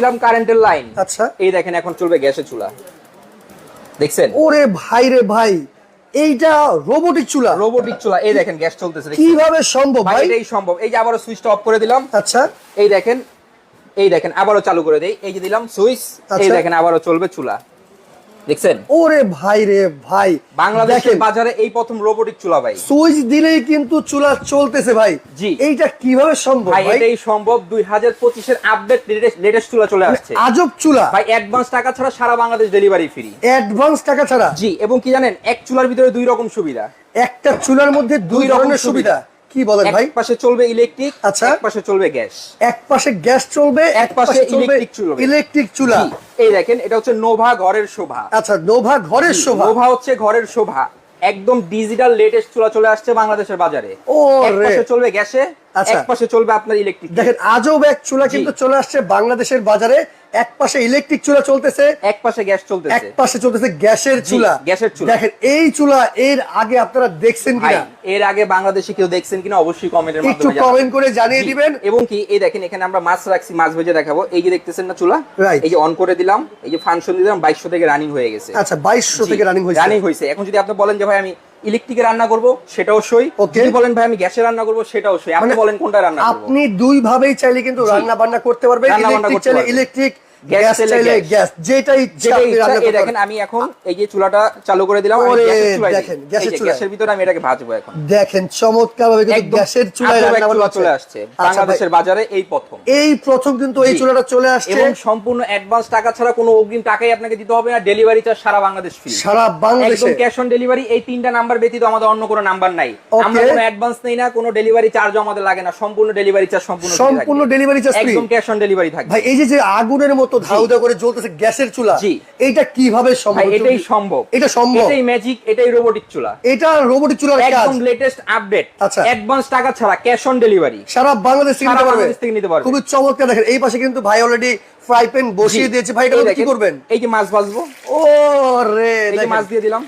দিলাম কারেন্টের লাইন আচ্ছা। এই দেখেন এখন চলবে গ্যাসের চুলা। দেখছেন? ওরে ভাই রে ভাই এইটা রোবটিক চুলা। রোবটিক চুলা। এই দেখেন গ্যাস চলতেছে কীভাবে সম্ভব ভাই এটাই সম্ভব। এই যে আবারও সুইচটা অফ করে দিলাম। আচ্ছা। এই দেখেন এই দেখেন আবারও চালু করে দেই। এই যে দিলাম সুইচ এই আচ্ছা। দেখেন আবারও চলবে চুলা। দেখছেন? ওরে ভাই রে ভাই। বাংলাদেশের বাজারে এই প্রথম রোবোটিক চুলা ভাই। সুইচ দিলেই কিন্তু চুলা চলতেছে ভাই। জি। এইটা কীভাবে সম্ভব ভাই এটাই সম্ভব। দুই হাজার পঁচিশের আপডেট লেটেস্ট চুলা চলে আসছে। আজব চুলা। ভাই অ্যাডভান্স টাকা ছাড়া সারা বাংলাদেশ ডেলিভারি ফ্রি অ্যাডভান্স টাকা ছাড়া। জি এবং কি জানেন এক চুলার ভিতরে দুই রকম সুবিধা। একটা চুলার মধ্যে দুই দুই রকম ধরনের সুবিধা। কি বলেন এক ভাই? পাশে চলবে ইলেকট্রিক আচ্ছা। এক পাশে চলবে গ্যাস এক পাশে গ্যাস চলবে এক এক পাশে ইলেকট্রিক চলবে। ইলেকট্রিক চুলা। এই দেখেন এটা হচ্ছে নোভা ঘরের শোভা। আচ্ছা নোভা ঘরের শোভা। নোভা হচ্ছে ঘরের শোভা। একদম ডিজিটাল লেটেস্ট চুলা চলে আসছে বাংলাদেশের বাজারে। ও এক পাশে চলবে গ্যাসে আচ্ছা। এক চলবে আপনার ইলেকট্রিক দেখেন আজব এক চুলা কিন্তু চলে আসছে বাংলাদেশের বাজারে। এক পাশে ইলেকট্রিক চুলা চলতেছে। এক পাশে গ্যাস এক পাশে চলতেছে গ্যাসের চুলা। গ্যাসের চুলা। দেখেন এই চুলা এর আগে আপনারা দেখছেন কিনা? এর আগে বাংলাদেশে কেউ দেখছেন কিনা অবশ্যই কমেন্টের একটু মাধ্যমে জানাবেন। কমেন্ট করে জানিয়ে দিবেন। এবং কি এই দেখেন এখানে আমরা মাছ রাখছি মাছ ভেজে দেখাবো। এই যে দেখতেছেন না চুলা? এই যে অন করে দিলাম এই যে ফাংশন দিলাম বাইশশো থেকে রানিং হয়ে গেছে। আচ্ছা থেকে রানিং হয়েছে। রানিং হয়েছে। এখন যদি আপনি বলেন যে ভাই আমি ইলেকট্রিকে রান্না করব সেটাও সই. যদি বলেন ভাই আমি গ্যাসে রান্না করব সেটাও সই। আপনি মানে বলেন কোনটা রান্না করব? আপনি দুই ভাবেই চাইলে কিন্তু রান্না বান্না করতে পারবেন। ইলেকট্রিক চাইলে পারবেন। ইলেকট্রিক গ্যাস গ্যাস চাইলে চাইলে গ্যাস। গ্যাস যেটাই ইচ্ছা যেটা ইচ্ছা এই দেখেন আমি এখন এই যে চুলাটা চালু করে দিলাম আমি ওরে, গ্যাসের চুলায় দেখেন, গ্যাসের এই গ্যাসের ভিতরে আমি এটাকে ভাজবো এখন। দেখেন চমৎকার কিন্তু গ্যাসের চুলায় রান্না চলে আসছে। বাংলাদেশের বাজারে এই প্রথম। এই প্রথম কিন্তু এই চুলাটা চলে আসছে। এবং সম্পূর্ণ অ্যাডভান্স টাকা ছাড়া কোনো অগ্রিম টাকাই আপনাকে দিতে হবে না ডেলিভারি চার্জ সারা বাংলাদেশ ফ্রি সারা বাংলাদেশে। একদম ক্যাশ অন ডেলিভারি এই তিনটা নাম্বার ব্যতীত আমাদের অন্য কোনো নাম্বার নাই। আমরা কোনো অ্যাডভান্স নেই না কোনো ডেলিভারি চার্জও আমাদের লাগে না সম্পূর্ণ ডেলিভারি চার্জ সম্পূর্ণ সম্পূর্ণ ডেলিভারি চার্জ একদম ক্যাশ অন ডেলিভারি থাকবে। ভাই এই যে আগুনের মতো ধাউদা করে জ্বলতেছে গ্যাসের চুলা। জি। এইটা কীভাবে সম্ভব? এটাই সম্ভব। এটা সম্ভব? এটাই ম্যাজিক এটাই রোবোটিক চুলা। এটা রোবটিক চুলার কাজ। একদম লেটেস্ট আপডেট আচ্ছা। অ্যাডভান্স টাকা ছাড়া ক্যাশ অন ডেলিভারি সারা বাংলাদেশ থেকে নিতে পারবে। থেকে নিতে পারবে। খুবই চমৎকার। দেখেন এই পাশে কিন্তু ভাই অলরেডি ফ্রাই প্যান বসিয়ে দিয়েছে। ভাই এটা কি করবেন? এই যে মাছ ভাজবো। ও রে এই যে মাছ দিয়ে দিলাম।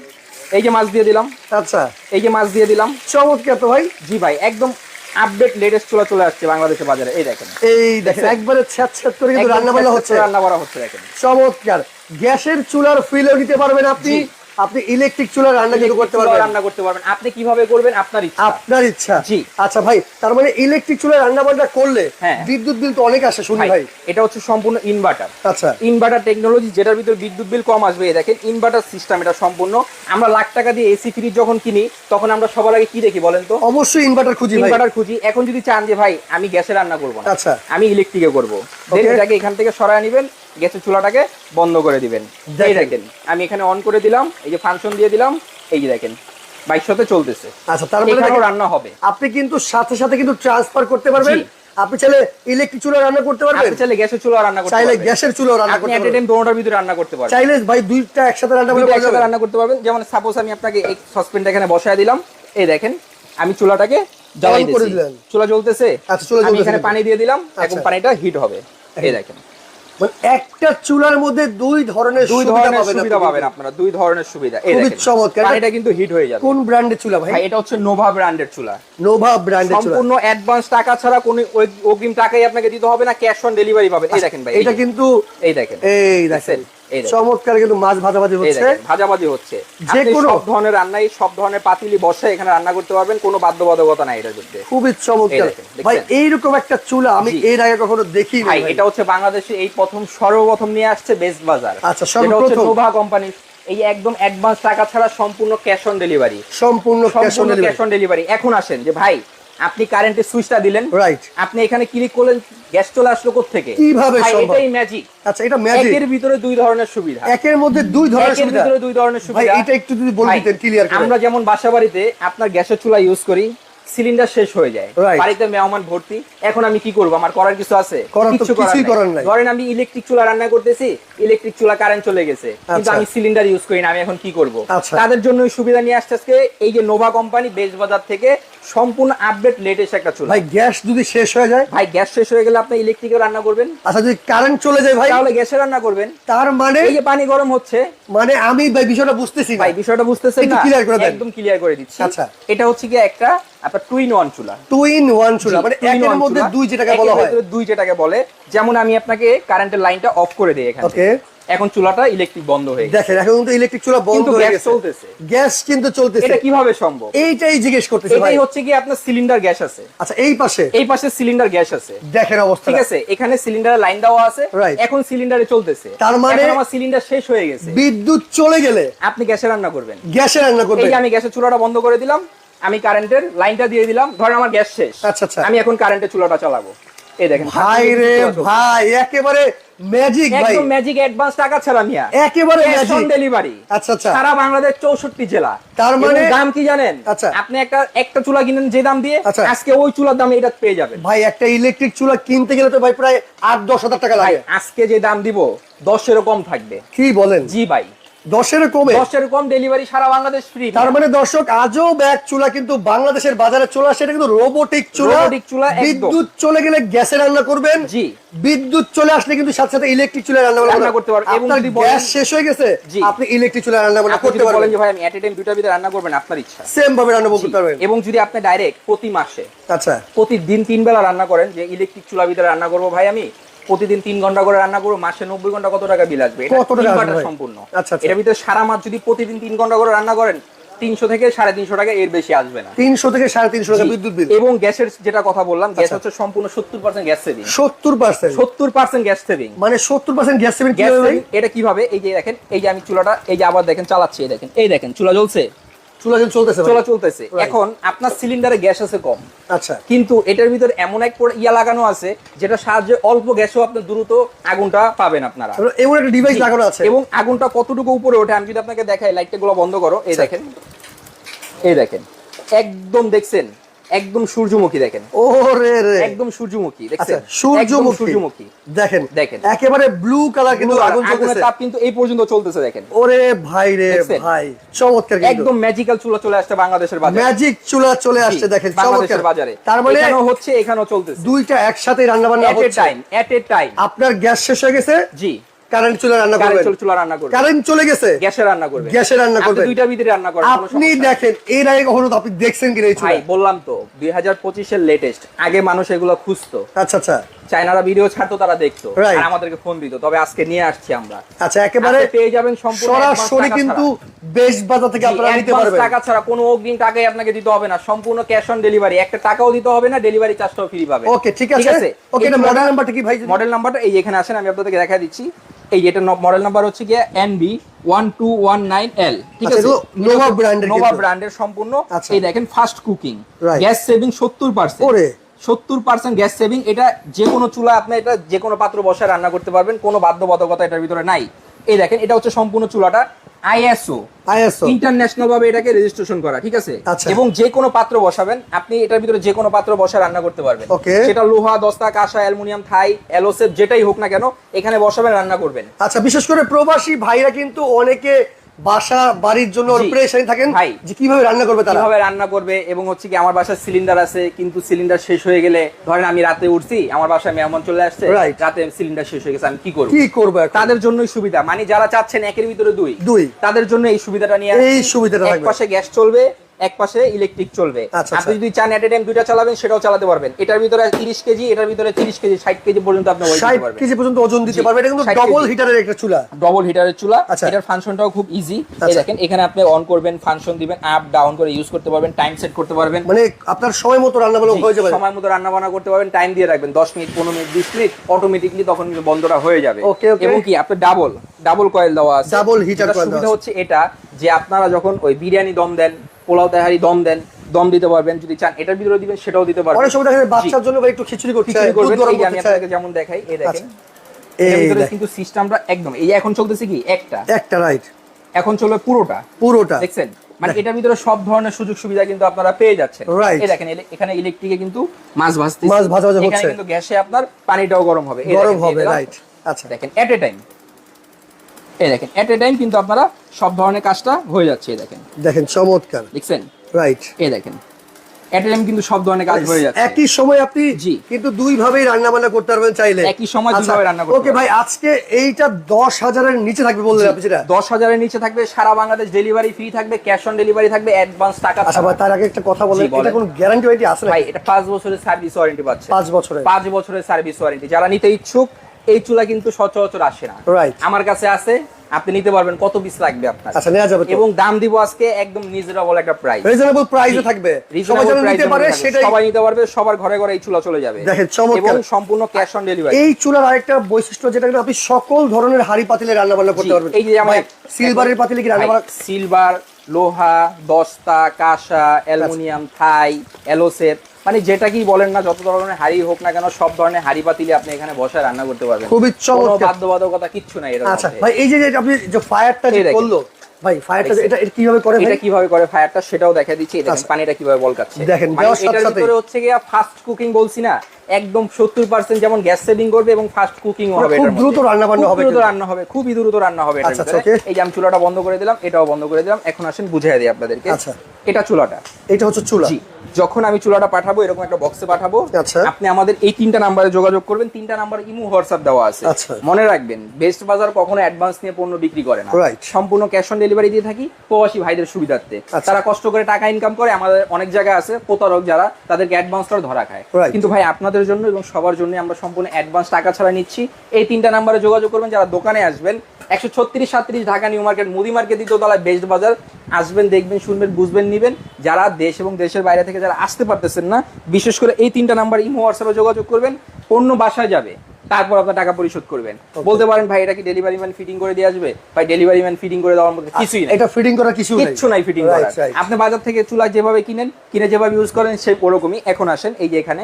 এই যে মাছ দিয়ে দিলাম। আচ্ছা। এই যে মাছ দিয়ে দিলাম। চমৎকার তো ভাই। জি ভাই একদম আপডেট লেটেস্ট চুলা চলে আসছে বাংলাদেশের বাজারে। এই দেখেন। এই দেখেন একবারে ছ্যাত ছ্যাঁত করে কিন্তু রান্না বান্না হচ্ছে। রান্না করা হচ্ছে দেখেন। চমৎকার। গ্যাসের চুলার ফিলও নিতে পারবেন আপনি। আপনি ইলেকট্রিক চুলার রান্না কিন্তু করতে পারবেন। রান্না করতে পারবেন। আপনি কীভাবে করবেন? আপনার ইচ্ছা। আপনার ইচ্ছা। জি। আচ্ছা ভাই তার মানে ইলেকট্রিক চুলায় রান্না বান্না করলে হ্যাঁ। বিদ্যুৎ বিল তো অনেক আসে শুনি ভাই এটা হচ্ছে সম্পূর্ণ ইনভার্টার আচ্ছা। ইনভার্টার টেকনোলজি যেটার ভিতর বিদ্যুৎ বিল কম আসবে দেখেন ইনভার্টার সিস্টেম এটা সম্পূর্ণ। আমরা লাখ টাকা দিয়ে এসি ফ্রিজ যখন কিনি তখন আমরা সবার আগে কি দেখি বলেন তো? অবশ্যই ইনভার্টার খুঁজি ইনভার্টার খুঁজি। এখন যদি চান যে ভাই আমি গ্যাসে রান্না করব না। আচ্ছা। আমি ইলেকট্রিকে করব। Okay. এটাকে এখান থেকে সরায় নেবেন। গ্যাসের চুলাটাকে বন্ধ করে দিবেন। এই দেখেন। আমি এখানে অন করে দিলাম এই যে ফাংশন দিয়ে দিলাম এই যে দেখেন বাইশশোতে চলতেছে। আচ্ছা তার মানে রান্না হবে। আপনি কিন্তু সাথে সাথে কিন্তু ট্রান্সফার করতে পারবেন। আপনি চাইলে ইলেকট্রিক চুলা রান্না করতে পারবেন। আপনি চাইলে গ্যাসের চুলা রান্না করতে চাইলে গ্যাসের চুলা রান্না আপনি করতে পারবেন। দোনোটার ভিতরে রান্না করতে পারবেন। চাইলে ভাই দুইটা একসাথে রান্না করে দুইটা একসাথে রান্না করতে পারবেন। যেমন সাপোজ আমি আপনাকে এই সসপেনটা এখানে বসায় দিলাম এই দেখেন আমি চুলাটাকে জ্বালাই দিলেন। চুলা জ্বলতেছে আচ্ছা, চুলা আমি জ্বলতেছে। এখানে পানি দিয়ে দিলাম এখন আচ্ছা। পানিটা হিট হবে। এই দেখেন। মানে একটা চুলার মধ্যে দুই ধরনের দুই সুবিধা ধরনের পাবেন সুবিধা পাবেন আপনারা দুই ধরনের সুবিধা। এই দেখেন চমৎকার। পানিটা কিন্তু হিট হয়ে যাবে। কোন ব্র্যান্ডের চুলা ভাই? এটা হচ্ছে নোভা ব্র্যান্ডের চুলা। নোভা ব্র্যান্ডের চুলা। সম্পূর্ণ অ্যাডভান্স টাকা ছাড়া কোনো অগ্রিম টাকাই আপনাকে দিতে হবে না ক্যাশ অন ডেলিভারি পাবেন এই দেখেন ভাই এটা কিন্তু এই দেখেন। এই দেখেন। চমৎকার কিন্তু মাছ ভাজাভাজি হচ্ছে। ভাজাভাজি হচ্ছে। যে কোনো- সব ধরনের রান্নাই সব ধরনের পাতিলি বসে এখানে রান্না করতে পারবেন কোনো বাধ্যবাধকতা নাই এটার মধ্যে। খুবই চমৎকার। ভাই এইরকম একটা চুলা আমি। এর আগে কখনো দেখিনি। ভাই ভাই। এটা হচ্ছে বাংলাদেশে এই প্রথম সর্বপ্রথম নিয়ে আসছে বেস্ট বাজার আচ্ছা, সর্বপ্রথম। নোভা কোম্পানি এই একদম অ্যাডভান্স টাকা ছাড়া সম্পূর্ণ ক্যাশ অন ডেলিভারি সম্পূর্ণ ক্যাশ অন ডেলিভারি এখন আসেন যে ভাই আপনি কারেন্টের সুইচটা দিলেন। রাইট আপনি এখানে ক্লিক করলেন গ্যাস চলে আসলো থেকে কীভাবে সম্ভব? এটাই ম্যাজিক আচ্ছা এটা ম্যাজিক একের ভিতরে দুই ধরনের সুবিধা। একের মধ্যে দুই ধরনের একের সুবিধা। ভিতরে দুই ধরনের ভাই সুবিধা। এটা একটু যদি বলে দিতেন ক্লিয়ার করে। আমরা যেমন বাসাবাড়িতে আপনার গ্যাসের চুলা ইউজ করি সিলিন্ডার শেষ হয়ে যায়। বাড়িতে মেহমান ভর্তি। এখন আমি কি করব? আমার করার কিছু আছে? কিছুই করার নাই। ধরেন আমি ইলেকট্রিক চুলা রান্না করতেছি ইলেকট্রিক চুলা কারেন্ট চলে গেছে। কিন্তু আচ্ছা। আমি সিলিন্ডার ইউজ করি না আমি এখন কি করব? আচ্ছা। তাদের জন্য সুবিধা নিয়ে আসছে আজকে এই যে নোভা কোম্পানি বেশ বাজার থেকে সম্পূর্ণ আপডেট লেটেস্ট একটা চুলা। ভাই গ্যাস যদি শেষ হয়ে যায়? ভাই গ্যাস শেষ হয়ে গেলে আপনি ইলেকট্রিকে রান্না করবেন। আচ্ছা যদি কারেন্ট চলে যায় ভাই? তাহলে গ্যাসে রান্না করবেন। তার মানে? এই যে পানি গরম হচ্ছে। মানে আমি ভাই বিষয়টা বুঝতেছি ভাই বিষয়টা বুঝতেছেন না। একদম ক্লিয়ার করে দিচ্ছি। আচ্ছা। এটা হচ্ছে কি একটা আপনার টু ইন ওয়ান চুলা। টু ইন ওয়ান চুলা মানে একের মধ্যে দুই যেটাকে বলা হয়। দুই যেটাকে বলে যেমন আমি আপনাকে কারেন্টের লাইনটা অফ করে দিই এখানে। ওকে এখন চুলাটা ইলেকট্রিক বন্ধ হয়ে গেছে। দেখেন এখন কিন্তু ইলেকট্রিক চুলা বন্ধ হয়ে গেছে। চলতেছে। গ্যাস কিন্তু চলতেছে। এটা কীভাবে সম্ভব? এইটাই জিজ্ঞেস করতেছে ভাই। হচ্ছে কি আপনার সিলিন্ডার গ্যাস আছে। আচ্ছা এই পাশে? এই পাশে সিলিন্ডার গ্যাস আছে। দেখেন অবস্থা। ঠিক আছে এখানে সিলিন্ডারের লাইন দেওয়া আছে. এখন সিলিন্ডারে চলতেছে। তার মানে- আমার সিলিন্ডার শেষ হয়ে গেছে। বিদ্যুৎ চলে গেলে আপনি গ্যাসে রান্না করবেন। গ্যাসে রান্না করবেন। এই আমি গ্যাসের চুলাটা বন্ধ করে দিলাম। আমি কারেন্টের লাইনটা দিয়ে দিলাম। ধরেন আমার গ্যাস শেষ। আচ্ছা, আচ্ছা। আমি এখন কারেন্টের চুলাটা চালাবো। এই দেখেন ভাই রে ভাই একেবারে ম্যাজিক ভাই। একদম ম্যাজিক অ্যাডভান্স টাকা ছাড়া মিয়া। একেবারে ক্যাশ অন ডেলিভারি আচ্ছা, আচ্ছা। সারা বাংলাদেশ চৌষট্টি জেলা। তার মানে- দাম কি জানেন? আচ্া আপনি একটা একটা চুলা কিনেন যে দাম দিয়ে আচ্ছা। আজকে ওই চুলার দাম এটা পেয়ে যাবেন। ভাই একটা ইলেকট্রিক চুলা কিনতে গেলে তো ভাই প্রায় আট দশ হাজার টাকা লাগে। আজকে যে দাম দিব দশেরও কম থাকবে। কি বলেন? জি ভাই। দশের কমে। দশের কম ডেলিভারি সারা বাংলাদেশ ফ্রি তার মানে দর্শক আজও ব্যাগ চুলা কিন্তু বাংলাদেশের বাজারে চলে কিন্তু রোবোটিক চুলা। চুলা বিদ্যুৎ চলে গেলে গ্যাসে রান্না করবেন। জি। বিদ্যুৎ চলে আসলে কিন্তু সাথে সাথে ইলেকট্রিক চুলা রান্না করতে পারবেন। এবং যদি গ্যাস শেষ হয়ে গেছে আপনি ইলেকট্রিক চুলা রান্না করতে যদি বলেন পারবেন যে ভাই আমি এট এ টাইম দুটার ভিতরে রান্না করবেন আপনার ইচ্ছা। সেম ভাবে রান্না। করতে পারবেন। এবং যদি আপনি ডাইরেক্ট প্রতি মাসে আচ্ছা। প্রতিদিন তিন বেলা রান্না করেন যে ইলেকট্রিক চুলা ভিতরে রান্না করব ভাই আমি প্রতিদিন তিন ঘণ্টা করে রান্না করব মাসে নব্বই ঘণ্টা কত টাকা বিল আসবে? সম্পূর্ণ। আচ্ছা, আচ্ছা। এটার ভিতরে সারা মাস যদি প্রতিদিন তিন ঘণ্টা করে রান্না করেন তিনশো থেকে সাড়ে তিনশো টাকা এর বেশি আসবে না। তিনশো থেকে সাড়ে তিনশো টাকা বিদ্যুৎ বিল এবং গ্যাসের যেটা কথা বললাম গ্যাস আচ্ছা। হচ্ছে সম্পূর্ণ সত্তর পার্সেন্ট গ্যাস সেভিং সত্তর পার্সেন্ট সত্তর পার্সেন্ট গ্যাস সেভিং মানে সত্তর পার্সেন্ট গ্যাস গ্যাস সেভিং এটা কীভাবে? এই যে দেখেন এই যে আমি চুলাটা এই যে আবার দেখেন চালাচ্ছি এই দেখেন এই দেখেন চুলা জ্বলছে। চুলা কিন্তু চলতেছে। চুলা চলতেছে। এখন আপনার সিলিন্ডারে গ্যাস আছে কম। আচ্ছা। কিন্তু এটার ভিতর এমন এক ইয়া লাগানো আছে যেটা সাহায্যে অল্প গ্যাসেও আপনি দ্রুত আগুনটা পাবেন আপনারা। এমন একটা ডিভাইস লাগানো আছে। এবং আগুনটা কতটুকু উপরে ওঠে আমি যদি আপনাকে দেখাই লাইটটা গুলো বন্ধ করো এই আচ্ছা। দেখেন। এই দেখেন। একদম দেখছেন? একদম সূর্যমুখী দেখেন। ওরে রে। একদম সূর্যমুখী আচ্ছা একদম সূর্যমুখী। সূর্যমুখী। দেখেন দেখেন। একেবারে ব্লু কালার কিন্তু আগুন চলতেছে। তাপ কিন্তু এই পর্যন্ত চলতেছে দেখেন। ওরে ভাই রে ভাই চমৎকার একদম ম্যাজিক্যাল চুলা চলে আসছে বাংলাদেশের বাজারে। ম্যাজিক চুলা চলে আসছে দেখেন চমৎকার। বাজারে। তার মানে এখানেও হচ্ছে এখানেও চলতেছে। দুইটা একসাথে রান্না বান্না এট এ হচ্ছে। টাইম এট এ টাইম আপনার গ্যাস শেষ হয়ে গেছে। জি। কারেন্ট চুলা রান্না করবেন। কারেন্ট চুলা রান্না করবে কারেন্ট চলে গেছে। গ্যাসে রান্না করবে গ্যাসে রান্না করবেন। দুইটা ভিতরে রান্না করবেন আপনি দেখেন এর আগে কখনো আপনি দেখছেন কিনা এই চুলা? বললাম তো দুই হাজার পঁচিশের লেটেস্ট আগে মানুষ এগুলো খুঁজতো। আচ্ছা আচ্ছা। চায়নারা ভিডিও ছাড়তো তারা দেখতো. আর আমাদেরকে ফোন দিত। তবে আজকে নিয়ে আসছি আমরা। আচ্ছা একেবারে পেয়ে যাবেন সম্পূর্ণ সরাসরি কিন্তু। বেশ বাজার থেকে আপনারা নিতে পারবেন। টাকা ছাড়া কোনো অগ্রিম টাকাই আপনাকে দিতে হবে না সম্পূর্ণ ক্যাশ অন ডেলিভারি একটা টাকাও দিতে হবে না ডেলিভারি চার্জটাও ফ্রি পাবে ওকে ঠিক আছে? ওকে মডেল নাম্বারটা কি ভাই? মডেল নাম্বারটা এই এখানে আসেন আমি আপনাদেরকে দেখা দিচ্ছি। এই এটা মডেল নাম্বার হচ্ছে গিয়ে NB one two one nine L ঠিক আচ্ছা, আছে? brand এর নোভা ব্র্যান্ডের সম্পূর্ণ। আচ্ছা। এই দেখেন ফাস্ট কুকিং গ্যাস সেভিং সত্তর পার্সেন্ট ওরে। সত্তর পার্সেন্ট গ্যাস সেভিং এটা যে কোনো চুলা আপনি এটা যে কোনো পাত্র বসায় রান্না করতে পারবেন কোনো বাধ্যবাধকতা এটার ভিতরে নাই। এই দেখেন এটা হচ্ছে সম্পূর্ণ চুলাটা। আইএসও আইএসও ইন্টারন্যাশনাল ভাবে এটাকে রেজিস্ট্রেশন করা ঠিক আছে আচ্ছা। এবং যে কোনো পাত্র বসাবেন আপনি এটার ভিতরে যে কোনো পাত্র বসা রান্না করতে পারবেন. সেটা লোহা দস্তা কাঁসা অ্যালুমিনিয়াম থাই অ্যালোসেপ যেটাই হোক না কেন এখানে বসাবেন রান্না করবেন আচ্ছা বিশেষ করে প্রবাসী ভাইরা কিন্তু অনেকে বাসা বাড়ির জন্য। প্রেশারে থাকেন। যে কীভাবে রান্না করবে তারা কীভাবে রান্না করবে এবং হচ্ছে কি আমার বাসায় সিলিন্ডার আছে কিন্তু সিলিন্ডার শেষ হয়ে গেলে ধরেন আমি রাতে উঠছি আমার বাসায় মেহমান চলে আসছে. রাতে সিলিন্ডার শেষ হয়ে গেছে আমি কি করব কি করব তাদের জন্যই সুবিধা মানে যারা চাচ্ছেন একের ভিতরে দুই দুই। তাদের জন্য এই সুবিধাটা নিয়ে এই। সুবিধাটা এক পাশে গ্যাস চলবে এক পাশে ইলেকট্রিক চলবে। আচ্ছা, আপনি আচ্ছা। যদি চান এট এ টাইম দুইটা চালাবেন সেটাও চালাতে পারবেন। এটার ভিতরে তিরিশ কেজি এটার ভিতরে তিরিশ কেজি ষাট কেজি পর্যন্ত আপনি ষাট দিতে পারবেন। কেজি পর্যন্ত ওজন দিতে জি, পারবে এটা কিন্তু 60 ডবল হিটারের একটা চুলা। ডবল হিটারের চুলা। আচ্ছা। এটার ফাংশনটাও খুব ইজি এই। দেখেন এখানে আপনি অন করবেন ফাংশন দিবেন আপ ডাউন করে ইউজ করতে পারবেন টাইম সেট করতে পারবেন। মানে আপনার সময় মতো রান্না বান্না হয়ে যাবে। সময় মতো রান্না বান্না করতে পারবেন টাইম দিয়ে রাখবেন। দশ মিনিট পনেরো মিনিট বিশ মিনিট অটোমেটিকলি তখন কিন্তু বন্ধটা হয়ে যাবে. এবং কি আপনার ডাবল ডাবল কয়েল দেওয়া আছে। যেটার coil সুবিধা দেওয়া আছে। হচ্ছে এটা যে আপনারা যখন ওই বিরিয়ানি দম দেন পোলাও তেহারি দম দেন দম দিতে পারবেন যদি চান। এটার ভিতরে দিবেন সেটাও দিতে পারবেন। অনেক সময় দেখা যায় বাচ্চার জন্য একটু খিচুড়ি করতে খিচুড়ি করবেন। গরম এই যে আমি আপনাকে যেমন দেখাই এই দেখেন। এই ভিতরে কিন্তু সিস্টেমটা একদম এই এখন চলতেছে কি? একটা। একটা রাইট এখন চলবে পুরোটা। পুরোটা। দেখছেন? মানে এটার ভিতরে সব ধরনের সুযোগ সুবিধা কিন্তু আপনারা পেয়ে যাচ্ছেন। এই দেখেন এখানে ইলেকট্রিকে কিন্তু মাছ ভাজতে মাছ ভাজা ভাজা এখানে কিন্তু গ্যাসে আপনার পানিটাও গরম হবে। গরম হবে রাইট আচ্ছা। দেখেন এট এ টাইম এই দেখেন এট এ টাইম কিন্তু আপনারা সব ধরনের কাজটা হয়ে যাচ্ছে এই দেখেন। দেখেন চমৎকার। দেখছেন রাইট এই দেখেন এট টাইম কিন্তু সব ধরনের কাজ হয়ে যাচ্ছে। একই সময় আপনি জি। কিন্তু দুই ভাবেই রান্না বান্না করতে পারবেন চাইলে। একই সময় দুইভাবে রান্না করতে ওকে ভাই আজকে এইটা দশ হাজারের নিচে থাকবে বললেন আপনি যেটা? দশ হাজারের নিচে থাকবে সারা বাংলাদেশ ডেলিভারি ফ্রি থাকবে ক্যাশ অন ডেলিভারি থাকবে অ্যাডভান্স টাকা আচ্ছা ভাই তার আগে একটা কথা বলেন এটা কোনো গ্যারান্টি ওয়ারেন্টি আছে ভাই এটা পাঁচ বছরের সার্ভিস ওয়ারেন্টি পাচ্ছে। বছরের। পাঁচ বছরের সার্ভিস ওয়ারেন্টি যারা নিতে ইচ্ছুক এই চুলা কিন্তু সচরাচর আসে না. আমার কাছে আছে আপনি নিতে পারবেন কত পিস লাগবে আপনার? আচ্ছা নেওয়া যাবে এবং দাম দিব আজকে একদম রিজনেবল একটা প্রাইস রিজনেবল প্রাইসে থাকবে। সবাই নিতে পারে সেটাই সবাই নিতে পারবে সবার ঘরে ঘরে এই চুলা চলে যাবে। দেখেন, চমৎকার। এবং সম্পূর্ণ ক্যাশ অন ডেলিভারি এই চুলার আরেকটা বৈশিষ্ট্য যেটা কিন্তু আপনি সকল ধরনের হাড়ি পাতিলে রান্না বান্না করতে পারবেন। এই যে আমার- সিলভারের পাতিলে কি রান্না বান্না সিলভার লোহা দস্তা কাঁসা অ্যালুমিনিয়াম থাই অ্যালোসেট মানে যেটা কি বলেন না যত ধরনের হাড়ি হোক না কেন সব ধরনের হাড়ি পাতিলে আপনি এখানে বসে রান্না করতে পারবেন। খুবই চমৎকার। বাধ্যবাধকতা কিচ্ছু নাই এটা আচ্ছা ভাই এই যে আপনি যে ফায়ারটা যে করল ভাই ফায়ারটা এটা এটা কীভাবে করে এটা কীভাবে করে ফায়ারটা সেটাও দেখা দিচ্ছি। এটা দেখেন আচ্ছা। পানিটা কীভাবে বলকাচ্ছে দেখেন, এটা দেওয়ার এটার ভিতরে হচ্ছে কি ফাস্ট কুকিং বলছি না একদম সত্তর পার্সেন্ট যেমন গ্যাস সেভিং করবে এবং ফাস্ট কুকিং হবে খুব দ্রুত মধ্যে। রান্নাবান্না খুব হবে দ্রুত রান্না হবে খুবই দ্রুত রান্না হবে আচ্ছা, okay. এই যে আমি চুলাটা বন্ধ করে দিলাম এটাও বন্ধ করে দিলাম। এখন আসেন বুঝিয়ে দিই আপনাদেরকে। আচ্ছা। এটা চুলাটা। এটা হচ্ছে চুলা। জি। যখন আমি চুলাটা পাঠাবো এরকম একটা বক্সে পাঠাবো। আচ্ছা। আপনি আমাদের এই তিনটা নাম্বারে যোগাযোগ করবেন। তিনটা নাম্বারে ইমো হোয়াটসঅ্যাপ দেওয়া আছে। আচ্ছা। মনে রাখবেন বেস্ট বাজার কখনো অ্যাডভান্স নিয়ে পণ্য বিক্রি করে না। সম্পূর্ণ ক্যাশ অন ডেলিভারি দিয়ে থাকি প্রবাসী ভাইদের সুবিধার্থে। আচ্ছা। তারা কষ্ট করে টাকা ইনকাম করে আমাদের অনেক জায়গা আছে প্রতারক যারা তাদেরকে অ্যাডভান্স করে ধরা খায়। কিন্তু ভাই আপনাদের জন্য এবং সবার জন্য আমরা সম্পূর্ণ অ্যাডভান্স টাকা ছাড়া নিচ্ছি। এই তিনটা নাম্বারে যোগাযোগ করবেন যারা দোকানে আসবেন একশো ছত্রিশ সাত্রিশ ঢাকা নিউ মার্কেট মুদি মার্কেট দ্বিতীয় তলায় বেস্ট বাজার। আসবেন দেখবেন শুনবেন বুঝবেন নিবেন। যারা দেশ এবং দেশের বাইরে থেকে যারা আসতে পারতেছেন না বিশেষ করে এই তিনটা নাম্বার ইমো হোয়াটসঅ্যাপে যোগাযোগ করবেন অন্য বাসায় যাবে তারপর আপনার টাকা পরিশোধ করবেন। বলতে পারেন ভাই এটা কি ডেলিভারি ম্যান ফিটিং করে দিয়ে আসবে? ভাই ডেলিভারি ম্যান ফিটিং করে দেওয়ার মধ্যে কিছুই এটা ফিটিং করা কিছু কিচ্ছু নাই ফিটিং করার। আপনি বাজার থেকে চুলা যেভাবে কিনেন কিনে যেভাবে ইউজ করেন সেই ওরকমই এখন আসেন। এই যে এখানে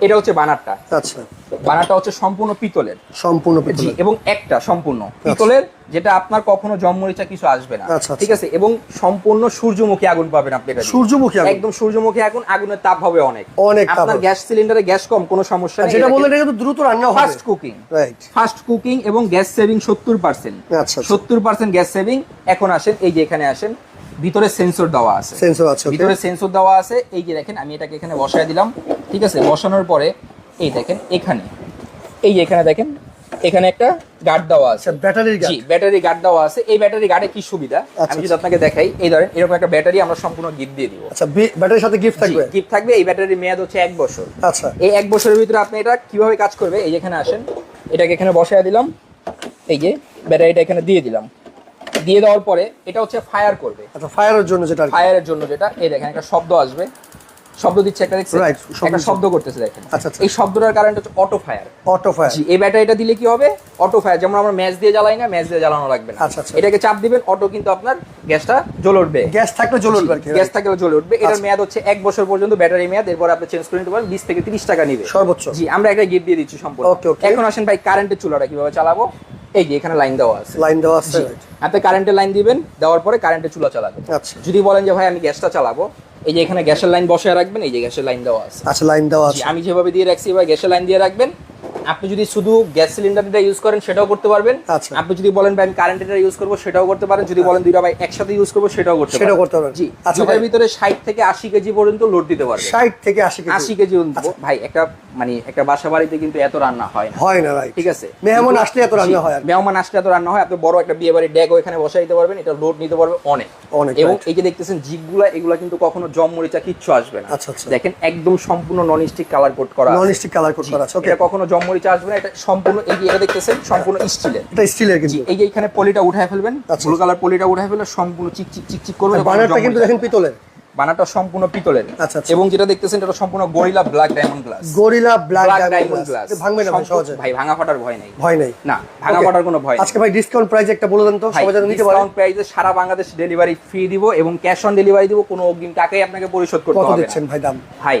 এটা হচ্ছে বানারটা। আচ্ছা। বানারটা হচ্ছে সম্পূর্ণ পিতলের। সম্পূর্ণ পিতলের। এবং একটা সম্পূর্ণ। পিতলের যেটা আপনার কখনো জমমরিচা কিছু আসবে না। আচ্ছা, ঠিক আছে? এবং সম্পূর্ণ সূর্যমুখী আগুন পাবেন আপনি এটা সূর্যমুখী আগুন। একদম সূর্যমুখী আগুন আগুনের তাপ হবে অনেক। অনেক আপনার গ্যাস সিলিন্ডারে গ্যাস কম কোনো সমস্যা নেই। যেটা বললেন এটা কিন্তু দ্রুত রান্না হবে। Fast cooking. Right. Fast cooking এবং গ্যাস সেভিং সত্তর পার্সেন্ট। আচ্ছা, আচ্ছা। সত্তর পার্সেন্ট গ্যাস সেভিং এখন আসেন এই যে এখানে আসেন। ভিতরে সেন্সর দেওয়া আছে। সেন্সর আছে ভিতরে সেন্সর দেওয়া আছে। এই যে দেখেন আমি এটাকে এখানে বসায় দিলাম ঠিক আছে? বসানোর পরে এই দেখেন এখানে। এই যে এখানে দেখেন এখানে একটা গার্ড দেওয়া আছে। আচ্ছা ব্যাটারির জি ব্যাটারি গার্ড দেওয়া আছে। এই ব্যাটারি গার্ডে কি সুবিধা? আচ্ছা, আমি যদি আপনাকে দেখাই এই ধরেন এরকম একটা ব্যাটারি আমরা সম্পূর্ণ গিফট দিয়ে দিব। আচ্ছা ব্যাটারির সাথে গিফট থাকবে? গিফট থাকবে। এই ব্যাটারির মেয়াদ হচ্ছে এক বছর। আচ্ছা। এই এক বছরের ভিতরে আপনি এটা কীভাবে কাজ করবে? এই যে এখানে আসেন এটাকে এখানে বসায় দিলাম। এই যে ব্যাটারিটা এখানে দিয়ে দিলাম। দিয়ে দেওয়ার পরে এটা হচ্ছে ফায়ার করবে। আচ্ছা ফায়ারের জন্য যেটা ফায়ারের জন্য যেটা এই দেখেন একটা শব্দ আসবে। শব্দ দিচ্ছে একটা দেখছেন? একটা শব্দ করতেছে দেখেন। আচ্ছা, আচ্ছা। এই শব্দটার কারণটা হচ্ছে অটো ফায়ার অটো ফায়ার জি এই ব্যাটারিটা দিলে কি হবে? অটো ফায়ার যেমন আমরা ম্যাচ দিয়ে জ্বালাই না ম্যাচ দিয়ে জ্বালানো লাগবে না। আচ্ছা। এটাকে চাপ দিবেন অটো কিন্তু আপনার গ্যাসটা জ্বলে উঠবে। গ্যাস থাকলে জ্বলে উঠবে গ্যাস থাকলে জ্বলে উঠবে। এটার। মেয়াদ হচ্ছে এক বছর পর্যন্ত ব্যাটারি মেয়াদ। এরপর আপনি চেঞ্জ করে নিতে পারেন বিশ থেকে তিরিশ টাকা নিবে। সর্বোচ্চ। জি আমরা একটা গিফট দিয়ে দিচ্ছি সম্পূর্ণ. এখন আসেন ভাই কারেন্টের চুলাটা কীভাবে চালাবো? এই যে এখানে লাইন দেওয়া আছে। লাইন দেওয়া আছে। আপনি কারেন্টের লাইন দিবেন দেওয়ার পরে কারেন্টের চুলা চালাবেন। আচ্ছা। যদি বলেন যে ভাই আমি গ্যাসটা চালাবো। এই যে এখানে গ্যাসের লাইন বসায় রাখবেন এই যে গ্যাসের লাইন দেওয়া আছে। আচ্ছা লাইন দেওয়া আছে। আমি যেভাবে দিয়ে রাখছি এবার গ্যাসের লাইন দিয়ে রাখবেন। আপনি যদি শুধু গ্যাস সিলিন্ডারটা ইউজ করেন সেটাও করতে পারবেন আচ্ছা। আপনি যদি বলেন ভাই আমি কারেন্টের ইউজ করব সেটাও করতে পারেন যদি বলেন দুইটা ভাই একসাথে ইউজ করব সেটাও করতে সেটাও করতে পারবেন। জি আচ্ছা ভিতরে ষাট থেকে আশি কেজি পর্যন্ত লোড দিতে পারবেন ষাট থেকে আশি কেজি আশি কেজি পর্যন্ত। ভাই একটা মানে একটা বাসা বাড়িতে কিন্তু এত রান্না হয় না হয় না রাইট ঠিক আছে মেহমান আসলে এত রান্না হয়। মেহমান আসলে এত রান্না হয় আপনি বড় একটা বিয়ে বাড়ির ড্যাগও এখানে বসাই দিতে পারবেন এটা লোড নিতে পারবে অনেক অনেক, এবং. এই যে দেখতেছেন জিগগুলা এগুলা কিন্তু কখনো জম মরিচা কিচ্ছু আসবে না আচ্ছা, আচ্ছা। দেখেন একদম সম্পূর্ণ নন স্টিক কালার কোড করা নন আছে। স্টিক কালার কোড করা আছে ওকে কখনো জম মরিচা আসবে না এটা সম্পূর্ণ এই যে এটা দেখতেছেন সম্পূর্ণ স্টিলের। এটা স্টিলের কিন্তু। এই যে এখানে পলিটা উঠায় ফেলবেন আচ্ছা। ব্লু কালার পলিটা উঠায় ফেললে সম্পূর্ণ চিক চিক চিক চিক করবে বানারটা কিন্তু দেখেন পিতলের। বানাটা সম্পূর্ণ পিতলের। আচ্ছা, আচ্ছা। এবং যেটা দেখতেছেন এটা সম্পূর্ণ Gorilla black diamond glass Gorilla black diamond glass ভাঙবে না সহজে। ভাই ভাঙা ফাটার ভয় নেই। ভয় নেই। না ভাঙা ফাটার কোনো ভয় আজকে ভাই ডিসকাউন্ট প্রাইস একটা বলে দেন তো সবাই নিতে পারে। ডিসকাউন্ট প্রাইসে সারা বাংলাদেশ ডেলিভারি ফ্রি দিব এবং ক্যাশ অন ডেলিভারি দিব কোনো অগ্রিম টাকাই আপনাকে পরিশোধ করতে কত হবে দিচ্ছেন ভাই দাম? ভাই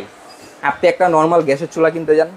আপনি একটা নরমাল গ্যাসের চুলা কিনতে যান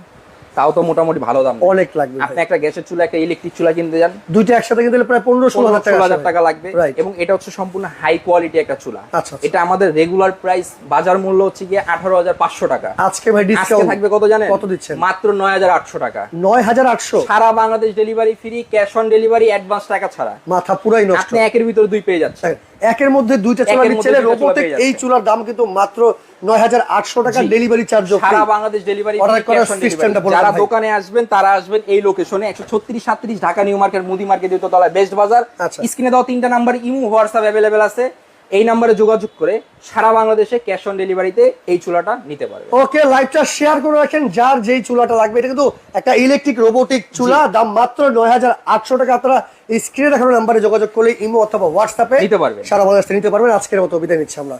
তাও তো মোটামুটি ভালো দাম। অনেক লাগবে আপনি একটা গ্যাসের চুলা একটা ইলেকট্রিক চুলা কিনতে যান। দুইটা একসাথে কিন্তু প্রায় পনেরো ষোলো হাজার টাকা লাগবে। এবং এটা হচ্ছে সম্পূর্ণ হাই কোয়ালিটি একটা চুলা। আচ্ছা, আচ্ছা। এটা আমাদের রেগুলার প্রাইস বাজার মূল্য হচ্ছে গিয়ে আঠারো হাজার পাঁচশো টাকা। আজকে ভাই ডিসকাউন্ট থাকবে কত জানেন? কত দিচ্ছেন? মাত্র নয় হাজার আটশো টাকা। নয় হাজার আটশো? সারা Bangladesh delivery free cash on delivery advance টাকা ছাড়া। মাথা পুরাই নষ্ট। আপনি একের ভিতরে দুই পেয়ে যাচ্ছেন। একের মধ্যে দুইটা চুলা দিচ্ছেন রোবোটিক। এই চুলার দাম কিন্তু মাত্র নয় হাজার আটশো টাকা ডেলিভারি চার্জ সারা বাংলাদেশ ডেলিভারি Order করার system টা বলে যারা দোকানে আসবেন তারা আসবেন এই লোকেশনে একশো ছত্রিশ সাত্রিশ ঢাকা নিউ মার্কেট মুদি মার্কেট দ্বিতীয়তলায় বেস্ট বাজার আচ্ছা। স্ক্রিনে দেওয়া তিনটা নাম্বার ইমু হোয়াটসঅ্যাপ অ্যাভেলেবেল আছে। এই নাম্বারে যোগাযোগ করে সারা বাংলাদেশে ক্যাশ অন ডেলিভারিতে এই চুলাটা নিতে পারবে ওকে লাইভটা শেয়ার করে রাখেন যার যেই চুলাটা লাগবে। এটা কিন্তু একটা ইলেকট্রিক রোবোটিক চুলা দাম মাত্র নয় হাজার আটশো টাকা। আপনারা স্ক্রিনে দেখানো নাম্বারে যোগাযোগ করলে ইমো অথবা হোয়াটসঅ্যাপে নিতে পারবেন। সারা বাংলাদেশে নিতে পারবেন। আজকের মতো বিদায় নিচ্ছি আমরা।